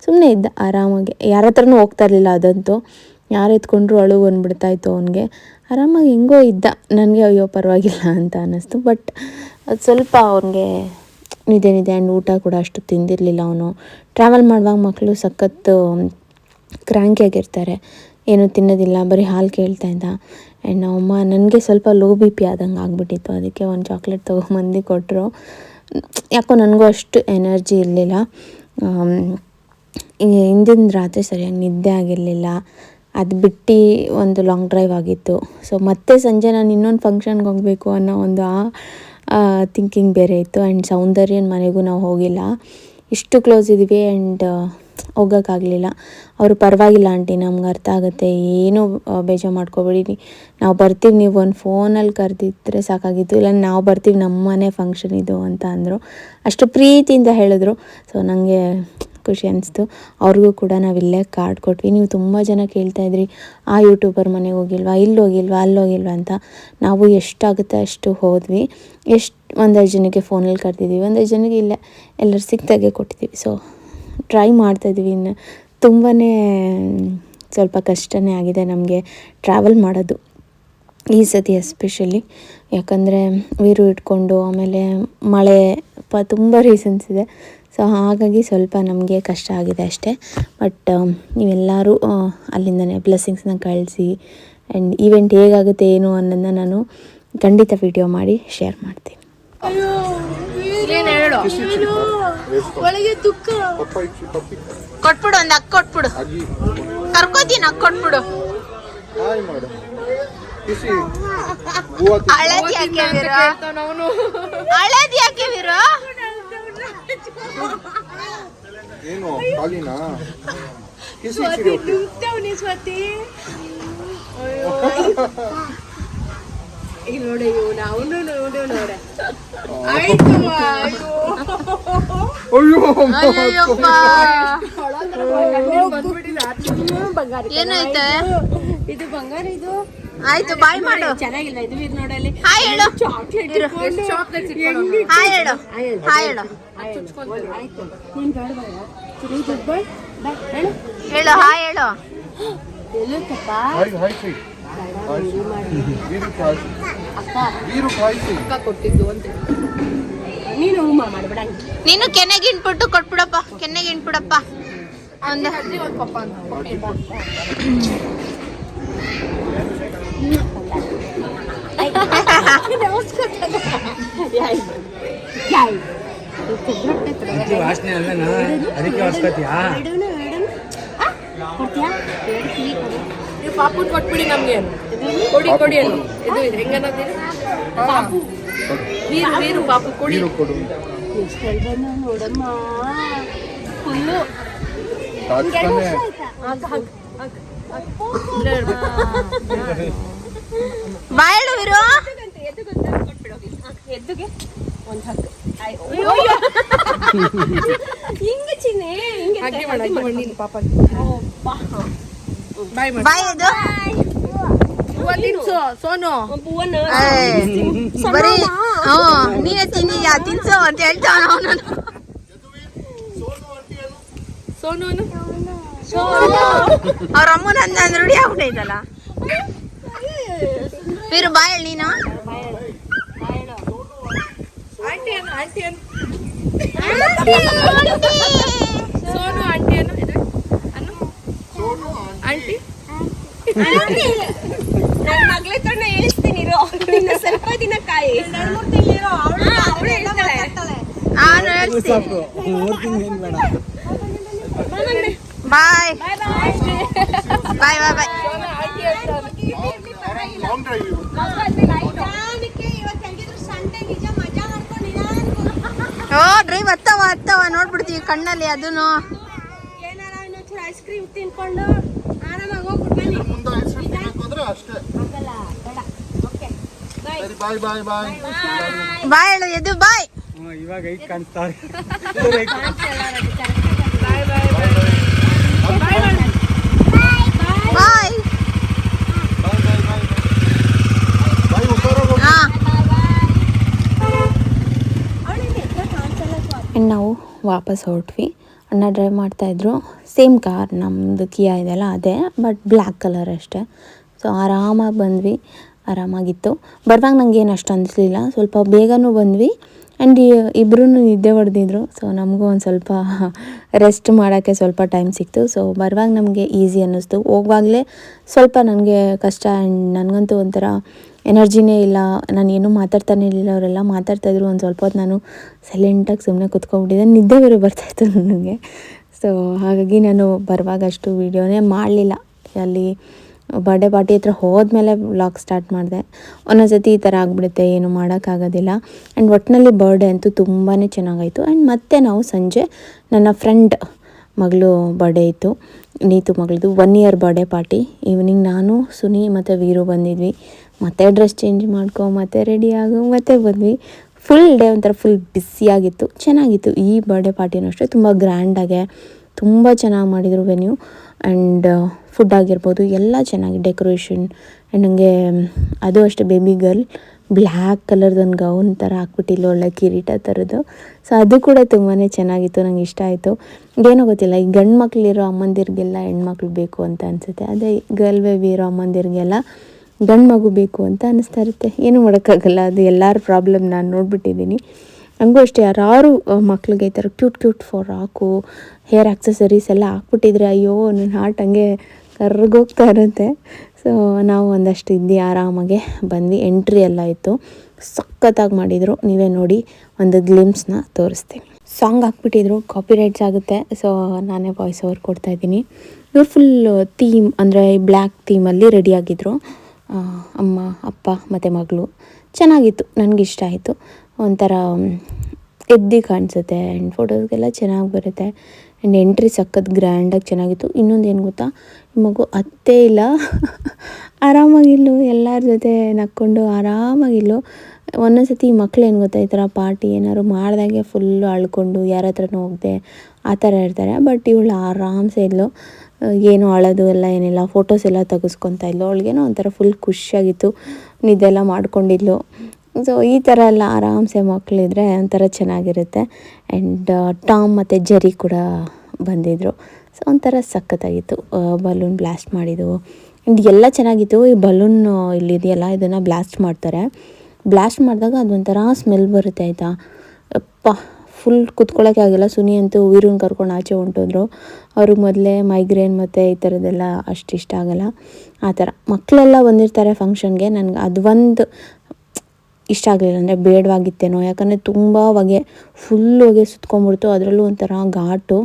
ಸುಮ್ಮನೆ ಇದ್ದ ಆರಾಮಾಗಿ. ಯಾರ ಹತ್ರನೂ ಹೋಗ್ತಾ ಇರಲಿಲ್ಲ ಅದಂತೂ. ಯಾರು ಎತ್ಕೊಂಡ್ರು ಅಳು ಬಂದ್ಬಿಡ್ತಾಯಿತ್ತು ಅವನಿಗೆ. ಆರಾಮಾಗಿ ಹೆಂಗೋ ಇದ್ದ. ನನಗೆ ಅಯ್ಯೋ ಪರವಾಗಿಲ್ಲ ಅಂತ ಅನ್ನಿಸ್ತು. ಬಟ್ ಅದು ಸ್ವಲ್ಪ ಅವನಿಗೆ ನಿದ್ದೆ ನಿದ್ದೆ ಆ್ಯಂಡ್ ಊಟ ಕೂಡ ಅಷ್ಟು ತಿಂದಿರಲಿಲ್ಲ ಅವನು. ಟ್ರಾವೆಲ್ ಮಾಡುವಾಗ ಮಕ್ಕಳು ಸಖತ್ತು ಕ್ರ್ಯಾಂಕಿಯಾಗಿರ್ತಾರೆ ಏನೂ ತಿನ್ನೋದಿಲ್ಲ, ಬರೀ ಹಾಲು ಕೇಳ್ತಾ ಇದ್ದ. ಆ್ಯಂಡ್ ನಮ್ಮಮ್ಮ ನನಗೆ ಸ್ವಲ್ಪ ಲೋ ಬಿ ಪಿ ಆದಂಗೆ ಆಗಿಬಿಟ್ಟಿತ್ತು. ಅದಕ್ಕೆ ಒಂದು ಚಾಕ್ಲೇಟ್ ತೊಗೊಂಬಂದು ಕೊಟ್ಟರು ಯಾಕೋ ನನಗೂ ಅಷ್ಟು ಎನರ್ಜಿ ಇರಲಿಲ್ಲ. ಹಿಂದಿನ ರಾತ್ರಿ ಸರಿಯಾಗಿ ನಿದ್ದೆ ಆಗಿರಲಿಲ್ಲ. ಅದು ಬಿಟ್ಟು ಒಂದು ಲಾಂಗ್ ಡ್ರೈವ್ ಆಗಿತ್ತು. ಸೊ ಮತ್ತೆ ಸಂಜೆ ನಾನು ಇನ್ನೊಂದು ಫಂಕ್ಷನ್ಗೆ ಹೋಗಬೇಕು ಅನ್ನೋ ಒಂದು ಆ ಥಿಂಕಿಂಗ್ ಬೇರೆ ಇತ್ತು. ಆ್ಯಂಡ್ ಸೌಂದರ್ಯನ ಮನೆಗೂ ನಾವು ಹೋಗಿಲ್ಲ. ಇಷ್ಟು ಕ್ಲೋಸ್ ಇದ್ವಿ. ಆ್ಯಂಡ್ ಹೋಗೋಕ್ಕಾಗಲಿಲ್ಲ. ಅವರು ಪರವಾಗಿಲ್ಲ ಆಂಟಿ, ನಮ್ಗೆ ಅರ್ಥ ಆಗುತ್ತೆ. ಏನೂ ಬೇಜಾರು ಮಾಡ್ಕೋಬೇಡಿ. ನಾವು ಬರ್ತೀವಿ, ನೀವು ಒಂದು ಫೋನಲ್ಲಿ ಕರೆದಿದ್ರೆ ಸಾಕಾಗಿತ್ತು. ಇಲ್ಲ, ನಾವು ಬರ್ತೀವಿ, ನಮ್ಮ ಮನೆ ಫಂಕ್ಷನ್ ಇದು ಅಂತ ಅಂದರು. ಅಷ್ಟು ಪ್ರೀತಿಯಿಂದ ಹೇಳಿದ್ರು. ಸೊ ನನಗೆ ಖುಷಿ ಅನಿಸ್ತು. ಅವ್ರಿಗೂ ಕೂಡ ನಾವು ಇಲ್ಲೇ ಕಾರ್ಡ್ ಕೊಟ್ವಿ. ನೀವು ತುಂಬ ಜನ ಕೇಳ್ತಾ ಇದ್ರಿ, ಆ ಯೂಟ್ಯೂಬರ್ ಮನೆಗೆ ಹೋಗಿಲ್ವಾ, ಇಲ್ಲಿ ಹೋಗಿಲ್ವಾ, ಅಲ್ಲಿ ಹೋಗಿಲ್ವಾ ಅಂತ. ನಾವು ಎಷ್ಟಾಗುತ್ತೆ ಅಷ್ಟು ಹೋದ್ವಿ. ಎಷ್ಟು, ಒಂದೈದು ಜನಕ್ಕೆ ಫೋನಲ್ಲಿ ಕರೆದಿದ್ದೀವಿ. ಒಂದೈದು ಜನಕ್ಕೆ ಇಲ್ಲೇ, ಎಲ್ಲರೂ ಸಿಕ್ತಾಗೆ ಕೊಟ್ಟಿದ್ದೀವಿ. ಸೊ ಟ್ರೈ ಮಾಡ್ತಾಯಿದ್ದೀವಿ ಇನ್ನು. ತುಂಬಾ ಸ್ವಲ್ಪ ಕಷ್ಟನೇ ಆಗಿದೆ ನಮಗೆ ಟ್ರಾವೆಲ್ ಮಾಡೋದು. ಈ ಸತಿ ಎಸ್ಪೆಷಲಿ ಯಾಕಂದರೆ ವೀರು ಇಟ್ಕೊಂಡು ಆಮೇಲೆ ಮಳೆ ಪ ತುಂಬ ರೀಸನ್ಸ್ ಇದೆ. ಸೊ ಹಾಗಾಗಿ ಸ್ವಲ್ಪ ನಮಗೆ ಕಷ್ಟ ಆಗಿದೆ ಅಷ್ಟೇ. ಬಟ್ ನೀವೆಲ್ಲರೂ ಅಲ್ಲಿಂದನೇ ಬ್ಲೆಸ್ಸಿಂಗ್ಸ್ನ ಕಳಿಸಿ ಆ್ಯಂಡ್ ಈವೆಂಟ್ ಹೇಗಾಗುತ್ತೆ, ಏನು ಅನ್ನೋದನ್ನ ನಾನು ಖಂಡಿತ ವಿಡಿಯೋ ಮಾಡಿ ಶೇರ್ ಮಾಡ್ತೀನಿ. ಒಳಗೆ ದುಃಖ. ಕೊಟ್ಬಿಡು ಒಂದು ಅಕ್ಕ ಕೊಟ್ಬಿಡು ಕರ್ಕೋತೀನಿ ಅಕ್ಕ ಕೊಟ್ಬಿಡು. ಹಳದಿ ಯಾಕೆ ಹಳದಿ ಯಾಕೆ ವೀರು ಏನು ಕಿಸಿ ಸಿಡಿ <laughs> ಓಕೆ ನುಗ್ತವನಿ ಸ್ವಾತಿ ಅಯ್ಯೋ ಈಗ ನೋಡಿ ಇವನು ಅವನು ನೋಡು ನೋಡ. ಆಯ್ತು ಅಯ್ಯೋ. <laughs> ಬಂಗಾರ ಏನಾಯ್ತು? ಇದು ಬಂಗಾರ ಇದು. ಆಯ್ತು ಬಾಯ್ ಮಾಡು. ಚೆನ್ನಾಗಿಲ್ಲ ಇದು ಇದು ನೋಡಲ್ಲಿ. ಹಾಯ್ ಹೇಳು. ಚಾಕ್ಲೇಟ್ ಚಾಕ್ಲೇಟ್ ಹಾಯ್ ಹೇಳು. ಹಾಯ್ ಹೇಳು. ಆಯ್ತು. ನೀನ್ ಬೇಡ ಹೇಳು. ಹೇಳು ಹಾಯ್ ಹೇಳು. <gasps> ಎಲ್ಲಕ್ಕಪ್ಪ ಹಾಯ್ ಹಾಯ್ ಹಾಯ್. ಹಾಯ್ ಸೈ ಅಕ್ಕ ಕೊಟ್ಟಿದ್ದು ಅಂತ ನೀನು ಉಮ್ಮ ಮಾಡಬೇಡ ನೀನು ಕೆನೆಗೆ ಇನ್ಬಿಟ್ಟು ಕೊಟ್ಬಿಡಪ್ಪ ಕೆನೆಗೆ ಇನ್ಬಿಡಪ್ಪ ಒಂದು. ಒಂದು ಪಪ್ಪ ಅಂತ. ವಾಸನೆ ಅಲ್ಲನ? ಅದಕ್ಕೆ ಹೊಸ್ಕೊತೀಯಾ? ಪಾಪು ಕೊಟ್ಬಿಡಿ ನಮ್ಗೆ ಕೊಡಿ ಕೊಡಿ ಅಣ್ಣ. ಇದು ಇದು. ಹೆಂಗನ್ನೋದಿದೆ ಪಾಪು. ವೀರು ವೀರು ಪಾಪು ಕೊಡಿ. ನೋಡಮ್ಮ. ಫುಲ್ಲು ವೀರು. ಎದ್ದುಗೆ? ಒಂದು ಹಿಂಗೆ ಚಿನ್ನೆ ಹಿಂಗೆ ಪಾಪ. ಬಾಯ್ ಮಾಡಿ ಬಾಯ್. ಇದು ತಿನ್ಸು ಸೋನು ಬರೀ ಹ್ಞೂ ನೀನೇ ತಿನ್ಸು ಅಂತ ಹೇಳ್ತಾವ ಅವನು ಸೋನು ಅವ್ರ ಅಮ್ಮನ ಅಂದ ರೂಢಿ ಆಗ್ಬಿಟ್ಟೈತಲ್ಲ ನೀನು ಆಂಟಿ ಅನ್ನು ಆಂಟಿ ಅನ್ನು ಸೋನು ಆಂಟಿ ಅನ್ನು ಅನ್ನು ಆಂಟಿ ನನ್ನ ಮಗಳ ಹೇಳಿಸ್ತೀನಿ ಇರೋ. ನಿನ್ನ ಸ್ವಲ್ಪ ದಿನ ಕಾಯಿ. ನಾನು ಬೇಡ. ಬಾಯ್. ಬಾಯ್ ಬಾಯ್. ಬಾಯ್ ಓ ಡ್ರೈವ್ ಹತ್ತವ ಹತ್ತವ. ನೋಡ್ಬಿಡ್ತೀವಿ ಕಣ್ಣಲ್ಲಿ ಅದನ್ನು ಐಸ್ ಕ್ರೀಮ್ ತಿನ್ಕೊಂಡು ಆರಾಮಾಗಿ ಹೋಗ್ಬಿಟ್ಟು ಬನ್ನಿ. ಮುಂದೆ ಐಸ್ ಕ್ರೀಮ್ ತಿನ್ನಕ್ಕೆ ಅಷ್ಟೇ. ಆಗಲ್ಲ ಬೇಡ. ಓಕೆ ಸರಿ ಬಾಯ್ ಬಾಯ್ ಬಾಯ್ ಬಾಯ್ ಹೇಳು ಎದು ಬಾಯ್. ಹ್ಮ್, ಇವಾಗ ಬಾಯ್. ಬಾಯ್ ಬಾಯ್ ನಾವು ವಾಪಸ್ ಹೊರಟ್ವಿ. ಅಣ್ಣ ಡ್ರೈವ್ ಮಾಡ್ತಾಯಿದ್ರು ಸೇಮ್ ಕಾರ್ ನಮ್ಮದು ಕಿಯಾ ಇದೆಯಲ್ಲ ಅದೇ ಬಟ್ ಬ್ಲ್ಯಾಕ್ ಕಲರ್ ಅಷ್ಟೇ. ಸೊ ಆರಾಮಾಗಿ ಬಂದ್ವಿ. ಆರಾಮಾಗಿತ್ತು. ಬರುವಾಗ ಏನು ಅಷ್ಟು ಅನಿಸ್ಲಿಲ್ಲ ಸ್ವಲ್ಪ ಬೇಗನೂ ಬಂದ್ವಿ. ಆ್ಯಂಡ್ ಇಬ್ಬರೂ ನಿದ್ದೆ ಹೊಡೆದಿದ್ರು. ಸೊ ನಮಗೂ ಒಂದು ಸ್ವಲ್ಪ ರೆಸ್ಟ್ ಮಾಡೋಕ್ಕೆ ಸ್ವಲ್ಪ ಟೈಮ್ ಸಿಕ್ತು. ಸೊ ಬರುವಾಗ ನಮಗೆ ಈಸಿ ಅನ್ನಿಸ್ತು. ಹೋಗುವಾಗಲೇ ಸ್ವಲ್ಪ ನನಗೆ ಕಷ್ಟ ಆ್ಯಂಡ್ ನನಗಂತೂ ಒಂಥರ ಎನರ್ಜಿನೇ ಇಲ್ಲ. ನಾನು ಏನೂ ಮಾತಾಡ್ತಾನೆ ಇರಲಿಲ್ಲ. ಅವರೆಲ್ಲ ಮಾತಾಡ್ತಾಯಿದ್ರು ಒಂದು ಸ್ವಲ್ಪ ಹೊತ್ತು ನಾನು ಸೈಲೆಂಟಾಗಿ ಸುಮ್ಮನೆ ಕುತ್ಕೊಂಡ್ಬಿಟ್ಟಿದ್ದೆ. ನಿದ್ದೆ ಬೇರೆ ಬರ್ತಾಯಿತ್ತು ನನಗೆ. ಸೊ ಹಾಗಾಗಿ ನಾನು ಬರುವಾಗ ಅಷ್ಟು ವೀಡಿಯೋನೇ ಮಾಡಲಿಲ್ಲ. ಅಲ್ಲಿ ಬರ್ಡೇ ಪಾರ್ಟಿ ಹತ್ರ ಹೋದ್ಮೇಲೆ ವ್ಲಾಗ್ ಸ್ಟಾರ್ಟ್ ಮಾಡಿದೆ. ಒಂದೊಂದ್ಸತಿ ಈ ಥರ ಆಗಿಬಿಡುತ್ತೆ, ಏನು ಮಾಡೋಕ್ಕಾಗೋದಿಲ್ಲ. ಆ್ಯಂಡ್ ಒಟ್ಟಿನಲ್ಲಿ ಬರ್ಡೇ ಅಂತೂ ತುಂಬಾ ಚೆನ್ನಾಗಾಯಿತು. ಆ್ಯಂಡ್ ಮತ್ತೆ ನಾವು ಸಂಜೆ ನನ್ನ ಫ್ರೆಂಡ್ ಮಗಳು ಬರ್ಡೇ ಇತ್ತು. Neetu ಮಗಳದು one year birthday party evening ನಾನು, ಸುನಿ ಮತ್ತು ವೀರು ಬಂದಿದ್ವಿ. ಮತ್ತೆ ಡ್ರೆಸ್ ಚೇಂಜ್ ಮಾಡ್ಕೊ, ಮತ್ತೆ ರೆಡಿ ಆಗು, ಮತ್ತೆ ಬಂದ್ವಿ. ಫುಲ್ ಡೇ ಒಂಥರ ಫುಲ್ ಬಿಸಿಯಾಗಿತ್ತು ಚೆನ್ನಾಗಿತ್ತು. ಈ ಬರ್ಡೇ ಪಾರ್ಟಿನೂ ಅಷ್ಟೇ. ತುಂಬ ಗ್ರ್ಯಾಂಡಾಗೆ ತುಂಬ ಚೆನ್ನಾಗಿ ಮಾಡಿದರು ವೆನ್ಯೂ ಆ್ಯಂಡ್ ಫುಡ್ ಆಗಿರ್ಬೋದು, ಎಲ್ಲ ಚೆನ್ನಾಗಿ ಡೆಕೋರೇಷನ್ ಆ್ಯಂಡ್ ನನಗೆ ಅದು ಅಷ್ಟೇ ಬೇಬಿ ಗರ್ಲ್ ಬ್ಲ್ಯಾಕ್ ಕಲರ್ದು ಒಂದು ಗೌನ್ ಥರ ಹಾಕ್ಬಿಟ್ಟಿಲ್ಲ ಒಳ್ಳೆ ಕಿರೀಟ ಥರದ್ದು ಸೊ ಅದು ಕೂಡ ತುಂಬಾ ಚೆನ್ನಾಗಿತ್ತು, ನಂಗೆ ಇಷ್ಟ ಆಯಿತು. ಏನೋ ಗೊತ್ತಿಲ್ಲ, ಈ ಗಂಡು ಮಕ್ಕಳಿರೋ ಅಮ್ಮಂದಿರಿಗೆಲ್ಲ ಹೆಣ್ಮಕ್ಳು ಬೇಕು ಅಂತ ಅನಿಸುತ್ತೆ. ಅದೇ ಗರ್ಲ್ ಬೇಬಿ ಇರೋ ಅಮ್ಮಂದಿರಿಗೆಲ್ಲ ಗಂಡು ಮಗು ಬೇಕು ಅಂತ ಅನ್ನಿಸ್ತಾ ಇರುತ್ತೆ. ಏನೂ ಮಾಡೋಕ್ಕಾಗಲ್ಲ, ಅದು ಎಲ್ಲರ ಪ್ರಾಬ್ಲಮ್ ನಾನು ನೋಡಿಬಿಟ್ಟಿದ್ದೀನಿ. ಹಂಗೂ ಅಷ್ಟೇ ಯಾರು ಮಕ್ಳಿಗೆ ಈ ಥರ ಕ್ಯೂಟ್ ಕ್ಯೂಟ್ ಹಾಕು ಹೇರ್ ಆಕ್ಸಸರೀಸ್ ಎಲ್ಲ ಹಾಕ್ಬಿಟ್ಟಿದ್ರೆ, ಅಯ್ಯೋ ನನ್ನ ಹಾರ್ಟ್ ಹಂಗೆ ಕರ್ಗೋಗ್ತಾ ಇರುತ್ತೆ ಸೊ ನಾವು ಒಂದಷ್ಟು ಇದ್ದು ಆರಾಮಾಗೆ ಬಂದು ಎಂಟ್ರಿ ಎಲ್ಲ ಇತ್ತು. ಸಖತ್ತಾಗಿ ಮಾಡಿದರು. ನೀವೇ ನೋಡಿ ಒಂದು ಗ್ಲಿಮ್ಸ್ನ ತೋರಿಸ್ತೀನಿ. ಸಾಂಗ್ ಹಾಕ್ಬಿಟ್ಟಿದ್ರು. ಕಾಪಿ ರೈಟ್ಸ್ ಆಗುತ್ತೆ ಸೊ ನಾನೇ ವಾಯ್ಸ್ ಓವರ್ ಕೊಡ್ತಾಯಿದ್ದೀನಿ ಇವ್ರು ಫುಲ್ ಥೀಮ್ ಅಂದರೆ ಬ್ಲ್ಯಾಕ್ ಥೀಮಲ್ಲಿ ರೆಡಿಯಾಗಿದ್ದರು ಅಮ್ಮ, ಅಪ್ಪ ಮತ್ತು ಮಗಳು. ಚೆನ್ನಾಗಿತ್ತು. ನನಗಿಷ್ಟ ಆಯಿತು. ಒಂಥರ ಎದ್ದಿ ಕಾಣಿಸುತ್ತೆ ಆ್ಯಂಡ್ ಫೋಟೋಸ್ಗೆಲ್ಲ ಚೆನ್ನಾಗಿ ಬರುತ್ತೆ. ಆ್ಯಂಡ್ ಎಂಟ್ರಿ ಸಖತ್ ಗ್ರ್ಯಾಂಡಾಗಿ ಚೆನ್ನಾಗಿತ್ತು. ಇನ್ನೊಂದು ಏನು ಗೊತ್ತಾ? ಮಗು ಅತ್ತೇ ಇಲ್ಲ. <laughs> ಆರಾಮಾಗಿಲ್ಲು. ಎಲ್ಲರ ಜೊತೆ ನಕ್ಕೊಂಡು ಆರಾಮಾಗಿಲ್ಲು. ಒಂದೊಂದು ಸತಿ ಮಕ್ಳು ಏನು ಗೊತ್ತಾ? ಈ ಥರ ಪಾರ್ಟಿ ಏನಾದ್ರು ಮಾಡಿದಾಗೆ ಫುಲ್ಲು ಅಳ್ಕೊಂಡು ಯಾರ ಹತ್ರನೂ ಹೋಗದೆ ಆ ಥರ ಇರ್ತಾರೆ. ಬಟ್ ಇವಳು ಆರಾಮ್ಸೆ ಇದ್ಲು. ಏನು ಅಳೋದು ಎಲ್ಲ ಏನಿಲ್ಲ. ಫೋಟೋಸ್ ಎಲ್ಲ ತೆಗೆಸ್ಕೊತಾ ಇದ್ಲು. ಅವಳಿಗೇನೋ ಒಂಥರ ಫುಲ್ ಖುಷಿಯಾಗಿತ್ತು. ನಿದ್ದೆಲ್ಲ ಮಾಡ್ಕೊಂಡಿದ್ಲು. ಸೊ ಈ ಥರ ಎಲ್ಲ ಆರಾಮ್ಸೆ ಮಕ್ಕಳಿದ್ರೆ ಒಂಥರ ಚೆನ್ನಾಗಿರುತ್ತೆ. ಆ್ಯಂಡ್ ಟಾಮ್ ಮತ್ತು ಜೆರಿ ಕೂಡ ಬಂದಿದ್ದರು ಸೊ ಒಂಥರ ಸಖತ್ತಾಗಿತ್ತು. ಬಲೂನ್ ಬ್ಲಾಸ್ಟ್ ಮಾಡಿದ್ದು. ಆ್ಯಂಡ್ ಎಲ್ಲ ಚೆನ್ನಾಗಿತ್ತು. ಈ ಬಲೂನ್ ಇಲ್ಲಿದೆಯಲ್ಲ, ಇದನ್ನು ಬ್ಲಾಸ್ಟ್ ಮಾಡ್ತಾರೆ. ಬ್ಲಾಸ್ಟ್ ಮಾಡಿದಾಗ ಅದೊಂಥರ ಸ್ಮೆಲ್ ಬರುತ್ತೆ ಆಯಿತಾ? ಅಪ್ಪ ಫುಲ್ ಕುತ್ಕೊಳ್ಳೋಕೆ ಆಗಿಲ್ಲ. ಸುನಿ ಅಂತೂ ವೀರನ್ ಕರ್ಕೊಂಡು ಆಚೆ ಹೊಂಟೋದ್ರು. ಅವ್ರಿಗೆ ಮೊದಲೇ ಮೈಗ್ರೇನ್ ಮತ್ತು ಈ ಥರದ್ದೆಲ್ಲ ಅಷ್ಟು ಇಷ್ಟ ಆಗಲ್ಲ. ಆ ಥರ ಮಕ್ಕಳೆಲ್ಲ ಬಂದಿರ್ತಾರೆ ಫಂಕ್ಷನ್ಗೆ ನನಗೆ ಅದು ಒಂದು ಇಷ್ಟ ಆಗಲಿಲ್ಲ ಅಂದರೆ ಬೇಡವಾಗಿತ್ತೇನೋ, ಯಾಕಂದರೆ ತುಂಬ ಹೊಗೆ ಫುಲ್ ಹೊಗೆ ಸುತ್ಕೊಂಡ್ಬಿಡ್ತು. ಅದರಲ್ಲೂ ಒಂಥರ ಘಾಟು.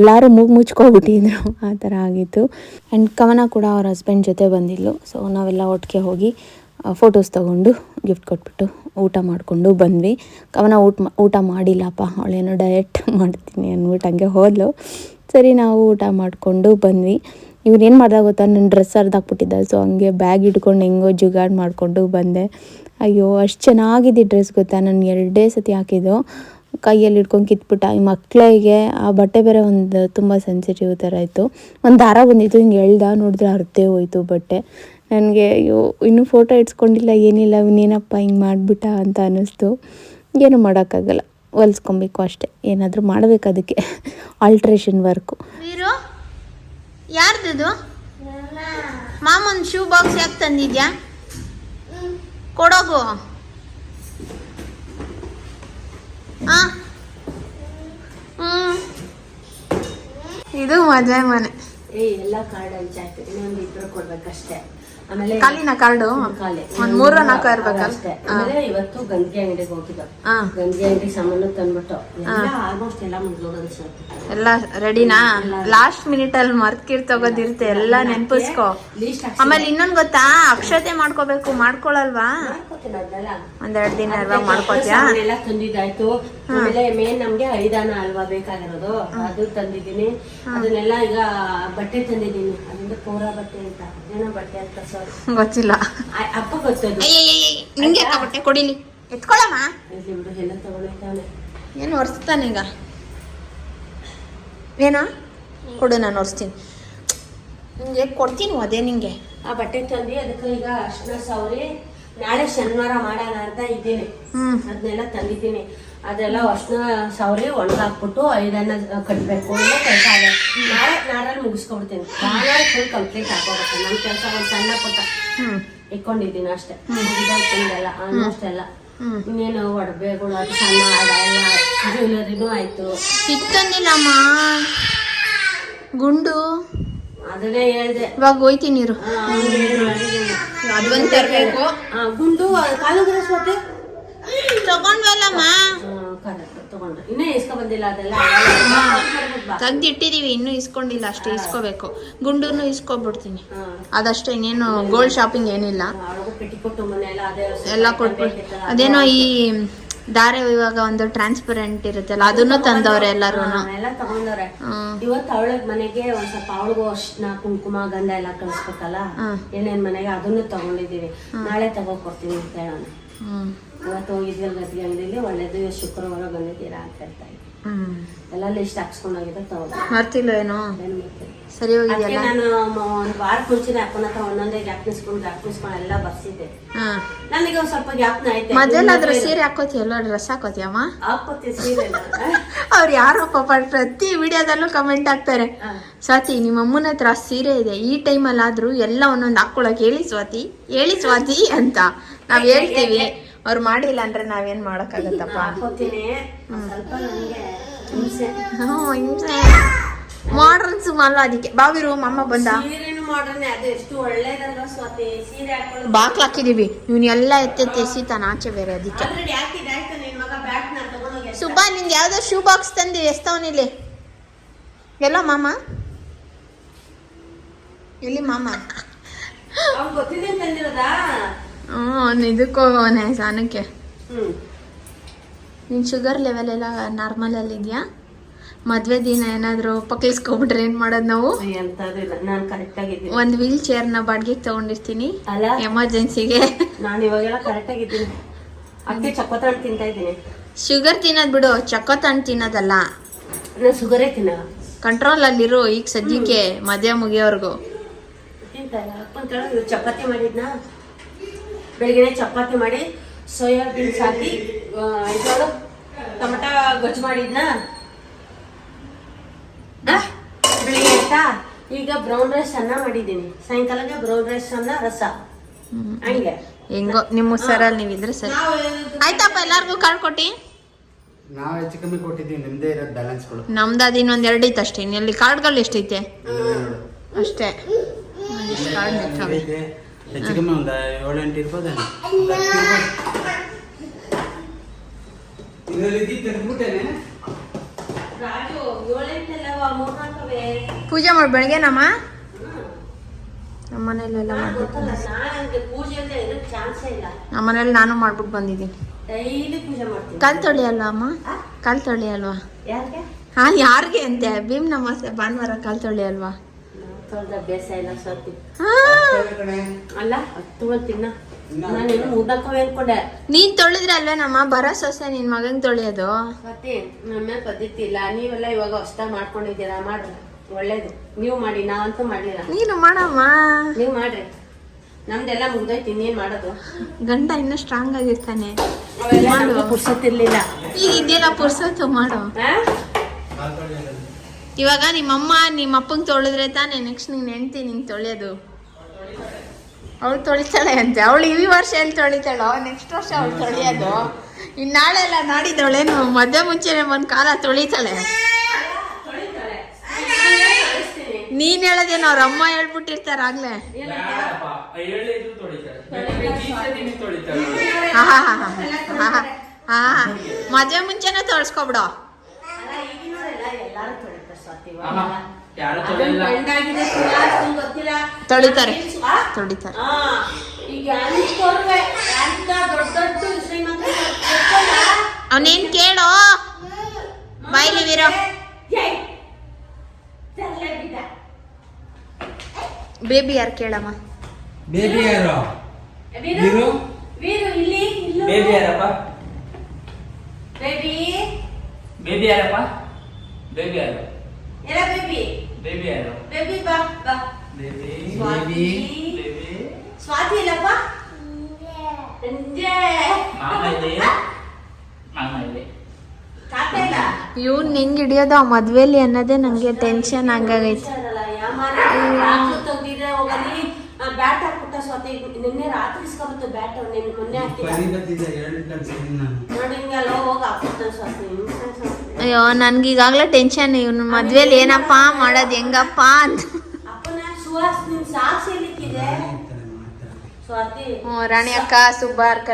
ಎಲ್ಲರೂ ಮೂಗು ಮುಚ್ಕೊಬಿಟ್ಟಿದ್ರು ಆ ಥರ ಆಗಿತ್ತು. ಆ್ಯಂಡ್ ಕವನ ಕೂಡ ಅವ್ರ ಹಸ್ಬೆಂಡ್ ಜೊತೆ ಬಂದಿದ್ಲು. ಸೊ ನಾವೆಲ್ಲ ಒಟ್ಟಿಗೆ ಹೋಗಿ ಫೋಟೋಸ್ ತೊಗೊಂಡು ಗಿಫ್ಟ್ ಕೊಟ್ಬಿಟ್ಟು ಊಟ ಮಾಡಿಕೊಂಡು ಬಂದ್ವಿ. ಕವನ ಊಟ ಊಟ ಮಾಡಿಲ್ಲಪ್ಪ, ಅವಳೇನೋ ಡಯಟ್ ಮಾಡ್ತೀನಿ ಅಂದ್ಬಿಟ್ಟು ಹಂಗೆ ಹೋದ್ಲು. ಸರಿ, ನಾವು ಊಟ ಮಾಡಿಕೊಂಡು ಬಂದ್ವಿ. ಇವ್ರೇನು ಮಾಡ್ದ ಗೊತ್ತಾ? ನನ್ನ ಡ್ರೆಸ್ ಹರಿದಾಕ್ಬಿಟ್ಟಿದ್ದ ಸೊ ಹಂಗೆ ಬ್ಯಾಗ್ ಇಟ್ಕೊಂಡು ಹೆಂಗೋ ಜುಗಾಡ್ ಮಾಡಿಕೊಂಡು ಬಂದೆ. ಅಯ್ಯೋ, ಅಷ್ಟು ಚೆನ್ನಾಗಿದೆ ಡ್ರೆಸ್ ಗೊತ್ತಾ? ನಾನು ಎರಡೇ ಸತಿ ಹಾಕಿದ್ದು. ಕೈಯಲ್ಲಿ ಹಿಡ್ಕೊಂಡು ಕಿತ್ಬಿಟ್ಟ. ಈ ಮಕ್ಕಳಿಗೆ ಆ ಬಟ್ಟೆ ಬೇರೆ ಒಂದು ತುಂಬ ಸೆನ್ಸಿಟಿವ್ ಥರ ಇತ್ತು. ಒಂದು ದಾರ ಬಂದಿತ್ತು. ಹಿಂಗೆ ಎಳ್ದ ನೋಡಿದ್ರೆ ಅರ್ಧೇ ಹೋಯ್ತು ಬಟ್ಟೆ. ನನಗೆ, ಅಯ್ಯೋ, ಇನ್ನೂ ಫೋಟೋ ಇಡ್ಸ್ಕೊಂಡಿಲ್ಲ, ಏನಿಲ್ಲ ಇನ್ನೇನಪ್ಪ ಹಿಂಗೆ ಮಾಡಿಬಿಟ್ಟ ಅಂತ ಅನ್ನಿಸ್ತು. ಏನೂ ಮಾಡೋಕ್ಕಾಗಲ್ಲ. ಹೊಲ್ಸ್ಕೊಬೇಕು ಅಷ್ಟೇ. ಏನಾದರೂ ಮಾಡಬೇಕು ಅದಕ್ಕೆ. ಆಲ್ಟ್ರೇಷನ್ ವರ್ಕು ವೀರು ಯಾರ್ದು ಮಾಮನ್ ಶೂ ಬಾಕ್ಸ್ ಯಾಕೆ ತಂದಿದ್ಯಾ? ಕೊಡೋಗು. ಇದು ಮದುವೆ ಮನೆ. ಏ ಎಲ್ಲ ಕಾರ್ಡ್ ಹಂಚಾಯ್ತು ಇನ್ನೊಂದು ಇಬ್ಬರು ಕೊಡ್ಬೇಕಷ್ಟೇ. ಆಮೇಲೆ ಕಾಲಿನ ಕಾರ್ಡು. ಒಂದ್ ಮೂರ ನಾಲ್ಕು ಇರ್ಬೇಕಲ್ಲ? ಆಮೇಲೆ ಇವತ್ತು ಗಂಜಿ ಅಂಗಡಿಗೆ ಹೋಗಿದ್ದು. ಗಂಜಿಗೆ ಅಂಗಡಿ ಸಾಮಾನು ತಂದ್ಬಿಟ್ಟು. ಎಲ್ಲ ಆಲ್ಮೋಸ್ಟ್ ಎಲ್ಲ ಎಲ್ಲ ರೆಡಿನಾ ಲಾಸ್ಟ್ ಮಿನಿಟ್ ಅಲ್ಲಿ ಮರ್ಕಿರ್ ತಗೋದಿರ್ತೆ ಎಲ್ಲ ನೆನ್ಪಿಸ್ಕೊ. ಆಮೇಲೆ ಇನ್ನೊಂದ್ ಗೊತ್ತಾ? ಅಕ್ಷತೆ ಮಾಡ್ಕೋಬೇಕು ಮಾಡ್ಕೊಳಲ್ವಾ? ಒಂದೆರಡ್ ಒಂದೆರಡು ದಿನ ಅಲ್ವಾ ಮಾಡ್ಕೋತ್ಯಾ? ಎಲ್ಲ ತಂದಿದ್ದಾಯ್ತು. ಆಮೇಲೆ ಮೇನ್ ನಮ್ಗೆ ಐದಾನ ಅಲ್ವಾ ಬೇಕಾಗಿರೋದು ಅದು ತಂದಿದ್ದೀನಿ. ಅದನ್ನೆಲ್ಲ ಈಗ ಬಟ್ಟೆ ತಂದಿದ್ದೀನಿ. ಅದರಿಂದ ಪೂರ ಬಟ್ಟೆ ಅಂತ ಗೊತ್ತಿಲ್ಲ. ಅಪ್ಪ ಗೊತ್ತದು ನಿಂಗೆ ಯಾಕೆ ಬಟ್ಟೆ ಕೊಡಿಲಿ ಎತ್ಕೊಳ್ಳಮ್ಮ. ಏನು ಒರೆಸ್ತಾನೆ ಈಗ? ಏನಾ? ಕೊಡು ನಾನು ಒರೆಸ್ತೀನಿ. ನಿಂಗೆ ಕೊಡ್ತೀನಿ ಅದೇ ನಿಂಗೆ? ಆ ಬಟ್ಟೆ ತಂದು ಅದಕ್ಕೆ ಈಗ ಅಷ್ಟು ಸೌರಿ ನಾಳೆ ಶನಿವಾರ ಮಾಡೋಣ ಅಂತ ಇದ್ದೀನಿ. ಅದನ್ನೆಲ್ಲ ತಂದಿದ್ದೀನಿ. ಅದೆಲ್ಲ ಅರ್ಶಿನ ಸೌರಿ ಒಣಗಾಕ್ಬಿಟ್ಟು ಐದನ್ನ ಕಟ್ಟಬೇಕು ಅನ್ನೋ ಕೆಲಸ ಆಗ ನಾಳೆ ನಾಡಲ್ಲಿ ಮುಗಿಸ್ಕೊಬಿಡ್ತೀನಿ. ಭಾಳ ಫುಲ್ ಕಂಪ್ಲೀಟ್ ಆಗೋಗುತ್ತೆ ನನ್ನ ಕೆಲಸ ಒಂದು ಸಣ್ಣ ಪುಟ್ಟ ಇಟ್ಕೊಂಡಿದ್ದೀನಿ ಅಷ್ಟೇ. ಇದೆಲ್ಲ ಅಷ್ಟೆಲ್ಲ ಎಲ್ಲ. ಹ್ಮ್. ಇನ್ನೇನು ಒಡವೆಗಳು ಅದು ಸಣ್ಣ ಆಡ ಎಲ್ಲ ಜ್ಯುವೆಲರಿನೂ ಆಯಿತು. ಸಿಕ್ತಂದಿಲ್ಲಮ್ಮ ಗುಂಡು. ಅದನ್ನೇ ಹೇಳಿದೆ. ಇವಾಗ ಹೋಯ್ತೀನಿ ಗುಂಡು ಕಾಲುಗ್ರ ಸ್ವತೆ ತಗೊಂಡ್ವಲ್ಲಮ್ಮ? ಕರೆಕ್ಟ್ ತಗೊಂಡ್ರೆ ಇನ್ನೇ ಇಸ್ಕೊ ಬಂದಿಲ್ಲ ಅದೆಲ್ಲ ಬಾ. ತೆಗ್ದಿಟ್ಟಿದೀವಿ ಇನ್ನೂ ಇಸ್ಕೊಂಡಿಲ್ಲ ಅಷ್ಟೇ ಇಸ್ಕೋಬೇಕು. ಗುಂಡೂರ್ನು ಇಸ್ಕೊಬಿಡ್ತೀನಿ. ಅದಷ್ಟೇ ಇನ್ನೇನು ಗೋಲ್ಡ್ ಶಾಪಿಂಗ್ ಏನಿಲ್ಲ. ಎಲ್ಲ ಕೊಟ್ಬಿಟ್ಟು ಅದೇನೋ ಈ ದಾರೆ ಇವಾಗ ಒಂದು ಟ್ರಾನ್ಸ್ಪರೆಂಟ್ ಇರುತ್ತಲ್ಲ ಅದನ್ನು ತಂದವ್ರೆ ಎಲ್ಲರೂ. ಎಲ್ಲ ತಗೊಂಡವ್ರೆ. ಇವತ್ತು ಅವಳಗ್ ಮನೆಗೆ ಒಂದ್ ಸ್ವಲ್ಪ ಅವಳಿಗೂ ಅರ್ಶಿನ ಕುಂಕುಮ ಗಂಧ ಎಲ್ಲ ಕಳಿಸ್ಬೇಕಲ್ಲ ಏನೇನ್ ಮನೆಗೆ ಅದನ್ನು ತಗೊಂಡಿದೀವಿ ನಾಳೆ ತಗೋಕೊಡ್ತೀನಿ ಅಂತ ಹೇಳೋಣ. ಇವತ್ತು ಹೋಗಿದ್ವಲ್ಲ ಗತಿ ಅಂಗಡಿಲಿ ಒಳ್ಳೇದು ಶುಕ್ರವಾರ ಬಂದಿದ್ದೀರಾ ಅಂತ ಹೇಳ್ತಾ ಹ್ಮ್. ಎಲ್ಲ ಲಿಸ್ಟ್ ಹಾಕ್ಸ್ಕೊಂಡೋಗಿದ್ದೆ ತಗೊಂಡು. ಮರ್ತಿಲ್ಲ ಏನೋ? ಸರಿ ಹೋಗಿದೆಯಲ್ಲ? ನಾನು ಒಂದು ವಾರ ಮುಂಚೆನೆ ಅಪ್ಪನ ಹತ್ರ ಒಂದೊಂದೇ ಜ್ಞಾಪನಿಸ್ಕೊಂಡು ಜ್ಞಾಪನಿಸ್ಕೊಂಡು ಎಲ್ಲ ಬರ್ಸಿದ್ದೆ. ಹಾ. ನನಗೆ ಒಂದ್ ಸ್ವಲ್ಪ ಜ್ಞಾಪನ ಐತೆ ಮೊದಲಾದ್ರೂ ಸೀರೆ ಹಾಕೋತಿಯಲ್ಲ ಡ್ರೆಸ್ ಹಾಕೋತಿಯಮ್ಮ? ಹಾಕೋತಿ ಸೀರೆ <laughs> ಅವ್ರು ಯಾರೋ ಪಾಪ ಪ್ರತಿ ವಿಡಿಯೋದಲ್ಲೂ ಕಮೆಂಟ್ ಹಾಕ್ತಾರೆ. ಸ್ವಾತಿ ನಿಮ್ಮ ಅಮ್ಮನ ಹತ್ರ ಸೀರೆ ಇದೆ. ಈ ಟೈಮಲ್ಲಾದ್ರೂ ಎಲ್ಲ ಒಂದೊಂದು ಹಾಕೊಳಕ್ ಹೇಳಿ ಸ್ವಾತಿ. ಹೇಳಿ ಸ್ವಾತಿ ಅಂತ. ನಾವ್ ಹೇಳ್ತೀವಿ. ಅವ್ರು ಮಾಡಿಲ್ಲ ಅಂದ್ರೆ ನಾವೇನ್ ಮಾಡಕ್ಕಾಗತ್ತಪ್ಪ? ಮಾಡ್ರನ್ ಹಿಂಸೆ. ಅಲ್ಲ ಅದಕ್ಕೆ. ಬಾವಿರು ಅಮ್ಮ ಬಂದ? ಬಾಕ್ಲ್ ಹಾಕಿದೀವಿ. ಇವ್ನ ಎಲ್ಲ ಎತ್ತೆತ್ತಿ ಎಸಿತಾನ ಆಚೆ ಬೇರೆ ಅದಕ್ಕೆ. ಸುಬ್ಬ ನಿಂಗೆ ಯಾವ್ದೋ ಶೂ ಬಾಕ್ಸ್ ತಂದಿ ಎಸ್ತವನಿಲ್ಲಿ ಎಲ್ಲ ಮಾಮ? ಎಲ್ಲಿ ಮಾಮ? ಗೊತ್ತಿದೆ ತಂದಿರೋದಾ? ಹ್ಞೂ ಇದಕ್ಕೆ ಹೋಗೋನೆ ಸ್ನಾನಕ್ಕೆ ನಿನ್ನ ಶುಗರ್ ಲೆವೆಲ್ ಎಲ್ಲ ನಾರ್ಮಲಲ್ಲಿ ಇದೆಯಾ? ಮದುವೆ ದಿನ ಏನಾದರೂ ಪಕ್ಕಿಸ್ಕೊಬಿಟ್ರೆ ಏನು ಮಾಡೋದು ನಾವು? ಒಂದ್ ನಾನು ಒಂದು ವೀಲ್ ಚೇರ್ನ ಬಾಡಿಗೆಗೆ ತೊಗೊಂಡಿರ್ತೀನಿ. ಅಲ್ಲ? ಎಮರ್ಜೆನ್ಸಿಗೆ ನಾನು ಇವಾಗೆಲ್ಲ ಅಕ್ಕೆ ಹಣ್ಣು ತಿಂತಾ ಇದ್ದೀನಿ. ಶುಗರ್ ತಿನ್ನೋದು ಬಿಡು. ಚಕ್ಕೋತ್ ಹಣ್ಣು ತಿನ್ನೋದಲ್ಲ. ನಾನು ಶುಗರೇ ತಿನ್ನಲ್ಲ. ಕಂಟ್ರೋಲಲ್ಲಿರು ಈಗ ಸದ್ಯಕ್ಕೆ ಮದುವೆ ಮುಗಿಯೋರ್ಗು ಚಪಾತಿ ಮಾಡಿದ್ನಾ? ಬೆಳಿಗ್ಗೆ ಚಪಾತಿ ಮಾಡಿ ಸೋಯಾ ಬೀನ್ಸ್ ಹಾಕಿ ಇದೊಳು ಟೊಮಟ ಗೊಜ್ಜು ಮಾಡಿದ್ನಾ? ಬೆಳಿಗ್ಗೆ ಆಯ್ತಾ? ಈಗ ಬ್ರೌನ್ ರೈಸ್ ಅನ್ನ ಮಾಡಿದ್ದೀನಿ. ಸಾಯಂಕಾಲಕ್ಕೆ ಬ್ರೌನ್ ರೈಸ್ ಅನ್ನ ರಸ. ಹಂಗೆ. ಹೆಂಗೋ ನಿಮ್ಮ ಸರಲ್ಲಿ ನೀವಿದ್ರೆ ಸರಿ. ಆಯ್ತಪ್ಪ ಎಲ್ಲಾರ್ಗೂ ಕಾರ್ಡ್ ಕೊಟ್ಟಿ? ನಾವು ಹೆಚ್ಚು ಕಮ್ಮಿ ಕೊಟ್ಟಿದ್ದೀವಿ ನಿಮ್ದೇ ಇರೋದು ಬ್ಯಾಲೆನ್ಸ್ಗಳು ನಮ್ದು ಇನ್ನೊಂದು ಎರಡು ಐತೆ ಅಷ್ಟೇ. ಇಲ್ಲಿ ಕಾರ್ಡ್ಗಳು ಎಷ್ಟೈತೆ? ಅಷ್ಟೇ. ಕಾರ್ಡ್ ಇದೆ. ಹೆಚ್ಚು ಕಮ್ಮಿ ಒಂದು ಪೂಜೆ ಮಾಡಿ ಬೆಳಗ್ಗೆನಮ್ಮ ನಮ್ಮ? ಮನೇಲೆಲ್ಲ ಮಾಡ್ಬಿಟ್ಟು ನಮ್ಮ ಮನೇಲಿ ನಾನು ಮಾಡ್ಬಿಟ್ಟು ಬಂದಿದ್ದೀನಿ. ಡೈಲಿ ಪೂಜೆ ಮಾಡ್ತೀನಿ. ಕಾಲ್ ತೊಳಿ ಅಲ್ವಾ ಅಮ್ಮ ಕಾಲ್ ತೊಳಿ ಅಲ್ವಾ ಹಾ ಯಾರಿಗೆ ಅಂತೆ? ಭೀಮ್ ನಮ್ಮ ಭಾನುವಾರ ಕಾಲ್ ತೊಳಿ ಅಲ್ವಾ ಹಾ, ಅಲ್ಲ ತಿನ್ನ ನಾನೇನು ಮೂರ್ನಾಲ್ಕವೇ ಅನ್ಕೊಂಡೆ ನೀನ್ ತೊಳಿದ್ರೆ ಅಲ್ವೇನಮ್ಮ ಬರೋ ಸೊಸೆ ನಿನ್ ಮಗನ್ ತೊಳೆಯೋದು. ಸ್ವತಿ ನಮ್ಮ ಪದ್ಧತಿ ಇಲ್ಲ. ನೀವೆಲ್ಲ ಇವಾಗ ಹೊಸ್ತ ಮಾಡ್ಕೊಂಡಿದ್ದೀರಾ? ಮಾಡ್ರಿ. ಒಳ್ಳೇದು. ನೀವು ಮಾಡಿ ನಾವಂತೂ ಮಾಡ್ಲಿಲ್ಲ ನೀನು ಮಾಡಮ್ಮ. ನೀವು ಮಾಡ್ರಿ. ನಮ್ದೆಲ್ಲ ಮುಗ್ದೋಯ್ತು ಇನ್ನೇನ್ ಮಾಡೋದು? ಗಂಡ ಇನ್ನೂ ಸ್ಟ್ರಾಂಗ್ ಆಗಿರ್ತಾನೆ. ಪುರ್ಸತ್ತಿರ್ಲಿಲ್ಲ ಈಗ ಇದೆಲ್ಲ ಪುರ್ಸತ್ತು ಮಾಡು? ಇವಾಗ ನಿಮ್ಮಮ್ಮ ನಿಮ್ಮ ಅಪ್ಪಂಗೆ ತೊಳೆದ್ರೆ ತಾನೆ ನೆಕ್ಸ್ಟ್ ನೀನ್ ಹೆಂಡ್ತಿ ನಿಂಗೆ ತೊಳೆಯೋದು. ಅವಳು ತೊಳಿತಾಳೆ ಅಂತೆ. ಅವಳು ಈ ವರ್ಷ ಎಲ್ಲಿ ತೊಳಿತಾಳೋ? ನೆಕ್ಸ್ಟ್ ವರ್ಷ ಅವಳು ತೊಳೆಯೋದು? ಇನ್ನು ನಾಳೆ ಎಲ್ಲ ನಾಡಿದವಳೇನು ಮದುವೆ ಮುಂಚೆನೆ ಒಂದು ಕಾಲ ತೊಳಿತಾಳೆ? ತೊಳಿತಾಳೆ. ನಾನ್ ಹೇಳೋದೇನೋ ಅವ್ರ ಅಮ್ಮ ಹೇಳ್ಬಿಟ್ಟಿರ್ತಾರ ಆಗ್ಲೇ ಹೇಳಿದ್ರು ತೊಳಿತಾರೆ. ಬೇಕಾದ್ರೆ ಜೀಸೆ ದಿನ ತೊಳಿತಾರೆ. ಮದುವೆ ಮುಂಚೆನೆ ತೊಳ್ಸ್ಕೊಬಿಡೋ? ಯಾರು ನಿಂಗ್ ಗೊತ್ತಿಲ್ಲ. ತೊಳಿತಾರೆ. ತೊಳಿತಾರೆ. ಅವನೇನ್ ಕೇಳೋ? ಬಾಯ್ಲಿ ವೀರೋ. ಬೇಬಿ ಯಾರು ಕೇಳಮ್ಮ? ಬೇಬಿ ಯಾರು? ವೀರು, ವೀರು? ವೀರು, ಇಲ್ಲಿ ಇಲ್ಲೂ. ಬೇಬಿ ಯಾರಪ್ಪ? ಬೇಬಿ? ಬೇಬಿ ಯಾರಪ್ಪ? ಬೇಬಿ ಯಾರು? ಎಲ್ಲ ಬೇಬಿ ಬೇಬಿ ಯಾರು? ಬೇಬಿ ಬಾ ಬಾ. ಬೇಬಿ ಸ್ವಾತಿ. ಬೇಬಿ ಸ್ವಾತಿ ಇಲ್ಲಪ್ಪ? ಸಂಜೆ ಮಾಮ ಇಲ್ಲಿ ಮಾಮ ಇಲ್ಲಿ ತಾತ ಇಲ್ಲ? ಇವ್ನ್ ಹೆಂಗ್ ಹಿಡಿಯೋದು ಆ ಮದ್ವೆಲಿ ಅನ್ನೋದೇ ನಂಗೆ ಟೆನ್ಷನ್ ಹಂಗಾಗೈತೆ. ಬ್ಯಾಟ್ ಹಾಕ್ಬಿಟ್ಟ ಸ್ವಾತಿ. ನಿನ್ನೆ ರಾತ್ರಿ ಇಸ್ಕೊಬತ್ತು ಬ್ಯಾಟ್ ನಿನ್ನೆ ಮೊನ್ನೆ ನಾನು. ನೋಡಿ ಹಿಂಗೆಲ್ಲ ಹೋಗಿ ಹಾಕ್ಬಿಡ್ತಾನೆ ಸ್ವಾತಿ. ಅಯ್ಯೋ ನನ್ಗೆ ಈಗಾಗಲೇ ಟೆನ್ಷನ್ ಇವ್ನ ಮದ್ವೆಲಿ ಏನಪ್ಪ ಮಾಡೋದು ಹೆಂಗಪ್ಪ ಅಂತ. ಹ್ಞೂ ರಾಣಿ ಅಕ್ಕ ಸುಬ್ಬಾರ್ <laughs>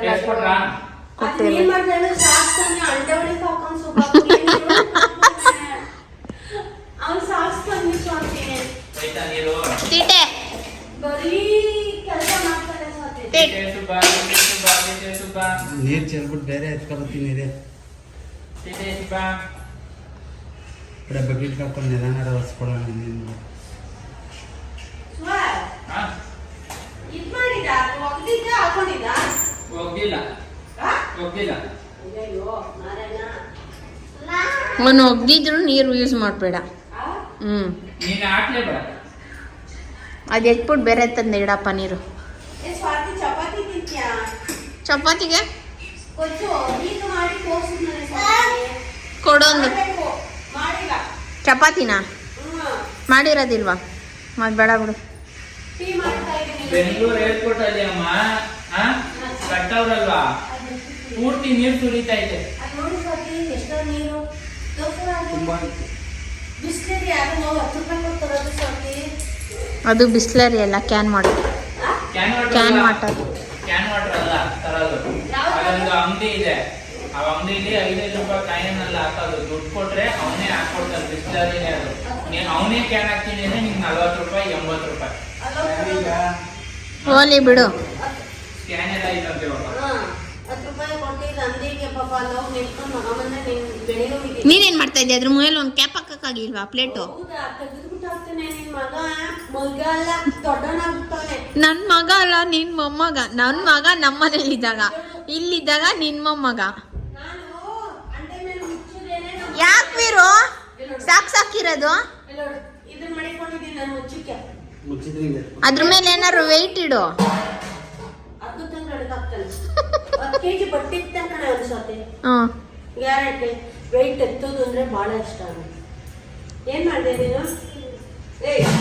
ತೀಟೆ. ನೀರು ಚೆಲ್ಬಿಟ್ಟು ಬೇರೆ ಎತ್ಕೊಬತ್ತೀನಿ ಇದೆ ಮಾಡಿದ ಬಕೆಟ್ ಆ? ಹೋಗ್ಲಿಲ್ಲ ಅಯ್ಯಯ್ಯೋ ನಾರಾಯಣ. ಅವನು ಒಗ್ದಿದ್ರು ನೀರು ಯೂಸ್ ಮಾಡಬೇಡ? ಹ್ಞೂ ಅದು ಎಟ್ಬಿಟ್ಟು ಬೇರೆ ತಂದು ಇಡಪ್ಪ ನೀರು. ಚಪಾತಿಗೆ? ಕೊಡೋದು. ಚಪಾತಿನ? ಮಾಡಿರೋದಿಲ್ವಾ? ಮತ್ತೆ ಬೇಡ ಬಿಡು. ಟೀ ಮಾಡ್ತಾ ಇದ್ದೀನಿ. ಬೆಂಗಳೂರು ಏರ್ಪೋರ್ಟ್ ಅಲ್ಲಿ ಅಮ್ಮ? ಕಟ್ಟವ್ರಲ್ವಾ? ಪೂರ್ತಿ ನೀರು ಸುರಿತಾ ಇದೆ. ಅದ್ ನೋಡಿ ಸ್ವಾತಿ ಎಷ್ಟೋ ನೀರು. ತುಂಬ ಬಿಸ್ಲೇರಿ ಅಲ್ಲ ಕ್ಯಾನ್ ಮಾಡೋದು ಕ್ಯಾನ್ ವಾಟರ್ ಕ್ಯಾನ್ ವಾಟರ್ ಅಲ್ಲ? ತರೋದು? ಅದೊಂದು ಅಂಗಡಿ ಇದೆ. ಆ ಅಂಗಡಿಲಿ ಐದೈದು ರೂಪಾಯಿ ಕಾಯಿನೆಲ್ಲ ಹಾಕೋದು. ದುಡ್ಡು ಕೊಟ್ರೆ ಅವನೇ ಹಾಕೊಡ್ತಾನೆ ಬಿಸ್ಲರಿನೇ ಅದು ನೀನು ಅವನೇ ಕ್ಯಾನ್ ಹಾಕ್ತೀನಿ ಅಂದ್ರೆ ನಿಂಗೆ ನಲ್ವತ್ತು ರೂಪಾಯಿ ಎಂಬತ್ತು ರೂಪಾಯಿ. ಹೋಲಿ ಬಿಡು. ಸ್ಕ್ಯಾನ್ ಎಲ್ಲ ನೀನ್ ಹೋಗಿದ್ದೆ. ನೀನೇನ್ ಮಾಡ್ತಾ ಇದ್ದೆ ಅದ್ರ ಮೇಲೆ ಒಂದು ಕ್ಯಾಪ್ ಹಾಕಕ್ಕಾಗಿಲ್ವಾ ಪ್ಲೇಟು ನನ್ ನಿನ್ ಮಗ. ಅಲ್ಲ ಅಲ್ಲ ನಿನ್ ಮೊಮ್ಮಗ. ನನ್ನ ಮಗ ನಮ್ಮನೇಲಿದ್ದಾಗ. ಇಲ್ಲಿದ್ದಾಗ ನಿನ್ ಮೊಮ್ಮಗ ನಾನು ಅಂಡೆ ಮೇಲೆ ಮುಚ್ಚಿದೇನೆ ನಮ್ಮ ಯಾಕೆ ವೀರು? ಸಾಕ್ ಸಾಕಿರೋದು ಅದ್ರ ಮೇಲೆ ಏನಾದ್ರು ವೆಯ್ಟ್ ಇಡು.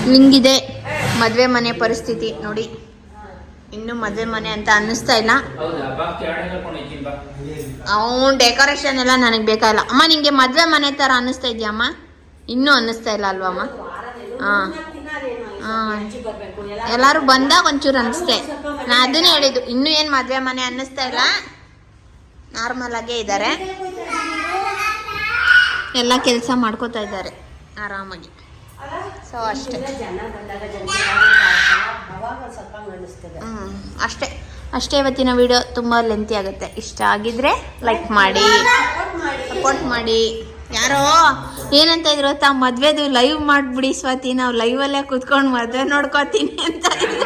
ಹಿಂಗಿದೆ ಮದ್ವೆ ಮನೆ ಪರಿಸ್ಥಿತಿ ನೋಡಿ. ಇನ್ನು ಮದ್ವೆ ಮನೆ ಅಂತ ಅನ್ನಿಸ್ತಾ ಇಲ್ಲ. ಅವ್ನು ಡೆಕೋರೇಷನ್ ಎಲ್ಲ ನನಗೆ ಬೇಕಾಗಿಲ್ಲ ಅಮ್ಮ ನಿಂಗೆ ಮದ್ವೆ ಮನೆ ತರ ಅನ್ನಿಸ್ತಾ ಅಮ್ಮ? ಇನ್ನೂ ಅನ್ನಿಸ್ತಾ ಇಲ್ಲ ಅಲ್ವಾ ಅಮ್ಮ? ಹಾಂ. ಎಲ್ಲಾರು ಬಂದಾಗ ಒಂಚೂರು ಅನಿಸ್ತೆ ನಾ ಅದನ್ನೇ ಹೇಳಿದ್ದು. ಇನ್ನೂ ಏನು ಮದ್ವೆ ಮನೆ ಅನ್ನಿಸ್ತಾ ಇಲ್ಲ? ನಾರ್ಮಲ್ ಆಗೇ ಇದ್ದಾರೆ ಎಲ್ಲ ಕೆಲಸ ಮಾಡ್ಕೋತಾ ಇದ್ದಾರೆ. ಆರಾಮಾಗಿ. ಸೊ ಅಷ್ಟೇ. ಜನ ಬಂದಾಗ ಜನ ಅವಾಗ ಒಂದ್ ಸ್ವಲ್ಪ ಅನ್ನಿಸ್ತದೆ ಅಷ್ಟೇ. ಅಷ್ಟೇ ಇವತ್ತಿನ ವಿಡಿಯೋ ತುಂಬ ಲೆಂತಿ ಆಗುತ್ತೆ. ಇಷ್ಟ ಆಗಿದ್ರೆ ಲೈಕ್ ಮಾಡಿ. ಸಪೋರ್ಟ್ ಮಾಡಿ. ಯಾರೋ ಏನಂತ ಇದ್ರು ಗೊತ್ತಾ ಮದ್ವೆದು ಲೈವ್ ಮಾಡ್ಬಿಡಿ ಸ್ವಾತಿ. ನಾವು ಲೈವಲ್ಲೇ ಕುತ್ಕೊಂಡು ಮದ್ವೆ ನೋಡ್ಕೋತೀನಿ <laughs> ಅಂತ ಇದ್ರು.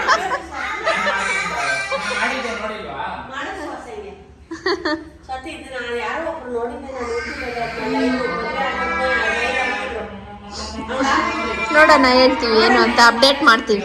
ಯಾರೋ ಒಬ್ರು ನೋಡೋಣ ಹೇಳ್ತೀವಿ ಏನು ಅಂತ ಅಪ್ಡೇಟ್ ಮಾಡ್ತೀವಿ.